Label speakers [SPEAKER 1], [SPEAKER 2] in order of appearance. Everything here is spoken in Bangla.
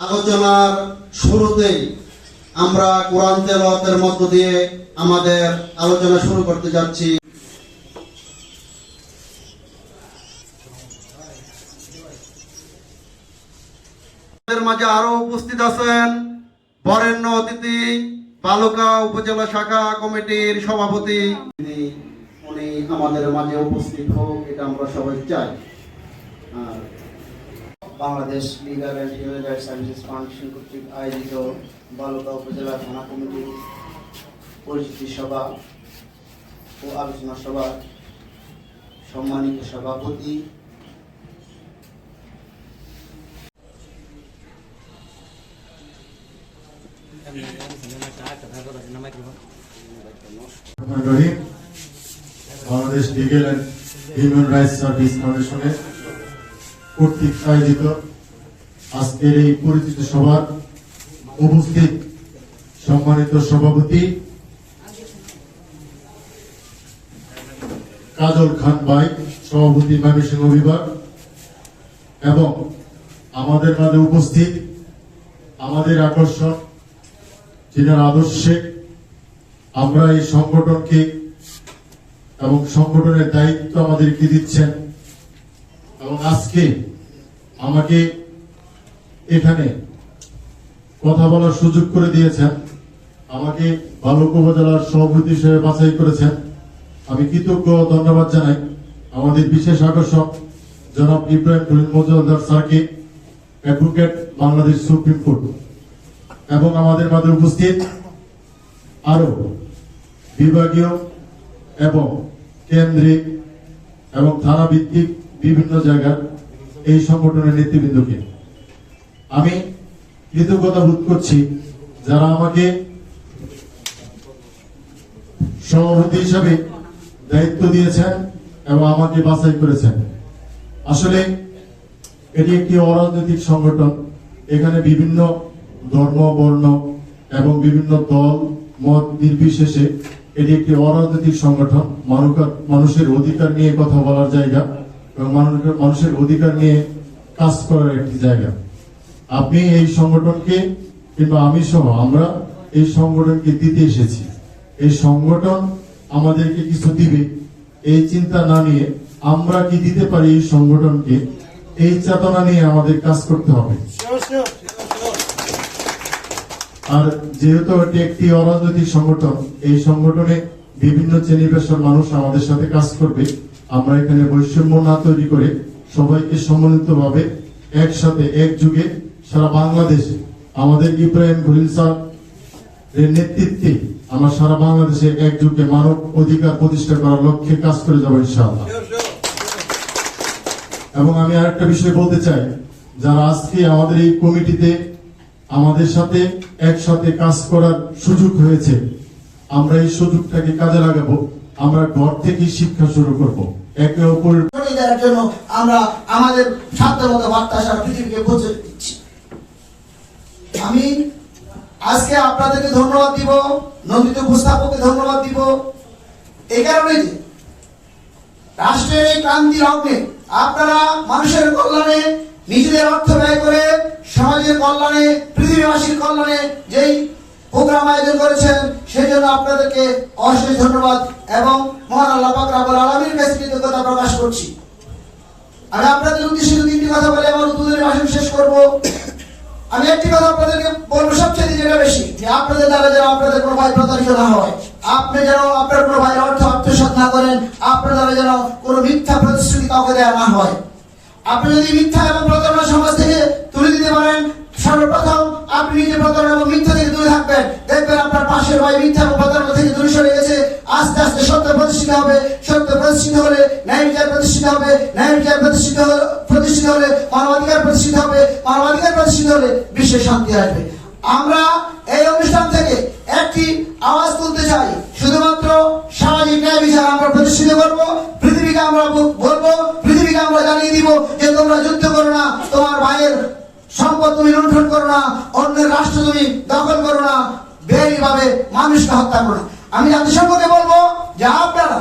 [SPEAKER 1] আলোচনার শুরুতেই আমরা কোরআন তেলাওয়াতের মধ্য দিয়ে আমাদের আলোচনা শুরু করতে যাচ্ছি। মাঝে আরও উপস্থিত আছেন বরেণ্য অতিথি, বালুকা উপজেলা শাখা কমিটির সভাপতি। উনি আমাদের মাঝে উপস্থিত হোক, এটা আমরা সবাই চাই। আর
[SPEAKER 2] Bangladesh legal and human rights services foundation কর্তৃক আয়োজিত বালুকা উপজেলা থানা কমিটির পরিচিতি সভা ও আলোচনা সভা, সম্মানিত সভাপতি।
[SPEAKER 3] Bangladesh legal and human rights service ফাউন্ডেশনের কর্তৃক আয়োজিত আজকের এই পরিচিত সভার উপস্থিত সম্মানিত সভাপতি কাজল খান ভাই, সভাপতি ময়মনসিংহ বিভাগ এবং আমাদের মাঝে উপস্থিত আমাদের আকর্ষণ যিনার আদর্শে আমরা এই সংগঠনকে এবং সংগঠনের দায়িত্ব আমাদেরকে দিচ্ছেন এবং আজকে আমাকে এখানে কথা বলার সুযোগ করে দিয়েছেন। আমাকে বালক উপজেলার সভাপতি হিসেবে বাছাই করেছেন। আমি কৃতজ্ঞ ধন্যবাদ জানাই আমাদের বিশেষ আকর্ষক জনাব ইব্রাহিম খলিল মজুমদার স্যারকে, অ্যাডভোকেট বাংলাদেশ সুপ্রিম কোর্ট, এবং আমাদের মাঝে উপস্থিত আরও বিভাগীয় এবং কেন্দ্রিক এবং থানা ভিত্তিক বিভিন্ন জায়গার এই সংগঠনের নেতৃবৃন্দকে। আমি কৃতজ্ঞতা বোধ করছি যারা আমাকে সভাপতি হিসাবে দায়িত্ব দিয়েছেন এবং আমাকে বাছাই করেছেন। আসলে এটি একটি অরাজনৈতিক সংগঠন। এখানে বিভিন্ন ধর্ম, বর্ণ এবং বিভিন্ন দল, মত নির্বিশেষে এটি একটি অরাজনৈতিক সংগঠন। মানুষের অধিকার নিয়ে কথা বলার জায়গা। মানুষের অধিকার নিয়ে কাজ করার একটি জায়গা। আপনি এই সংগঠনকে কিংবা আমি সহ আমরা এই সংগঠনকে দিতে এসেছি। এই সংগঠন আমাদেরকে কিছু দিবে। এই চিন্তা না নিয়ে আমরা কি দিতে পারি এই সংগঠনকে? এই চেতনা নিয়ে আমাদের কাজ করতে হবে। আর যেহেতু এটি একটি অরাজনৈতিক সংগঠন, এই সংগঠনে বিভিন্ন শ্রেণি পেশার মানুষ আমাদের সাথে কাজ করবে। আমরা এখানে বৈষম্য না তৈরি করে সবাইকে সম্মিলিত ভাবে একসাথে এক যুগে সারা বাংলাদেশে আমাদের ইব্রাহিম খলিল স্যার এর নেতৃত্বে আমরা সারা বাংলাদেশে এক যুগে মানব অধিকার প্রতিষ্ঠা করার লক্ষ্যে কাজ করে যাব ইনশাআল্লাহ। এবং আমি আরেকটা বিষয় বলতে চাই, যারা আজকে আমাদের এই কমিটিতে আমাদের সাথে একসাথে কাজ করার সুযোগ হয়েছে, আমরা এই সুযোগটাকে কাজে লাগাবো। আমরা ঘর থেকেই শিক্ষা শুরু করব। একে অপরের
[SPEAKER 4] দেওয়ার জন্য আমরা আমাদের সাধ্যমত বার্তা সারা পৃথিবীকে পৌঁছে দিচ্ছি। আমি আজকে আপনাদেরকে ধন্যবাদ দিব, নন্দিত উপস্থাপককে ধন্যবাদ দিব। এই কারণে যে রাষ্ট্রের এই ক্রান্তি লগ্নে আপনারা মানুষের কল্যাণে, নিজেদের অর্থ ব্যয় করে সমাজের কল্যাণে, পৃথিবীবাসীর কল্যাণে যেই প্রোগ্রাম আয়োজন করেছেন। সেই জন্য আপনাদেরকে অশেষ ধন্যবাদ এবং মহান আল্লাহ পাক রাব্বুল আলামিনের কাছে কৃতজ্ঞতা প্রকাশ করছি। আমি আপনাদের উদ্দেশ্যে তিনটি কথা বলে, আমার উদ্বোধনী ভাষণ শেষ করব। আমি একটি কথা আপনাদেরকে বলব সবচেয়ে যেটা বেশি, যে আপনাদের দ্বারা যেন আপনাদের কোনো ভাই প্রতারিত না হয়। আপনি যেন আপনার কোনো ভাইয়ের অর্থ আত্মসাৎ না করেন, আপনার দ্বারা যেন কোনো মিথ্যা প্রতিশ্রুতি কাউকে দেওয়া না হয়। আপনি যদি মিথ্যা এবং প্রতারণা সমাজ থেকে তুলে দিতে পারেন, সর্বপ্রথম আপনি নিজে প্রতারণা এবং মিথ্যা থেকে দূরে হবে, সত্য প্রতিষ্ঠিত হলে ন্যায় বিচার প্রতিষ্ঠিত হবে, ন্যায় বিচার প্রতিষ্ঠিত প্রতিষ্ঠিত হলে মানবাধিকার প্রতিষ্ঠিত হবে, মানবাধিকার প্রতিষ্ঠিত হলে বিশ্বে শান্তি আসবে। আমরা এই অনুষ্ঠান থেকে একটি আওয়াজ তুলতে চাই। শুধুমাত্র সামাজিক ন্যায় বিচার আমরা প্রতিষ্ঠিত করব, পৃথিবীকে আমরা বলব, পৃথিবীকে আমরা জানিয়ে দিব যে তোমরা যুদ্ধ করো না, তোমার ভাইয়ের সম্পদ তুমি লুণ্ঠন করো না, অন্যের রাষ্ট্র তুমি দখল করো না বেআইনি ভাবে মানুষকে হত্যা করো না। আমি জাতিসংঘকে বলব যে আপনারা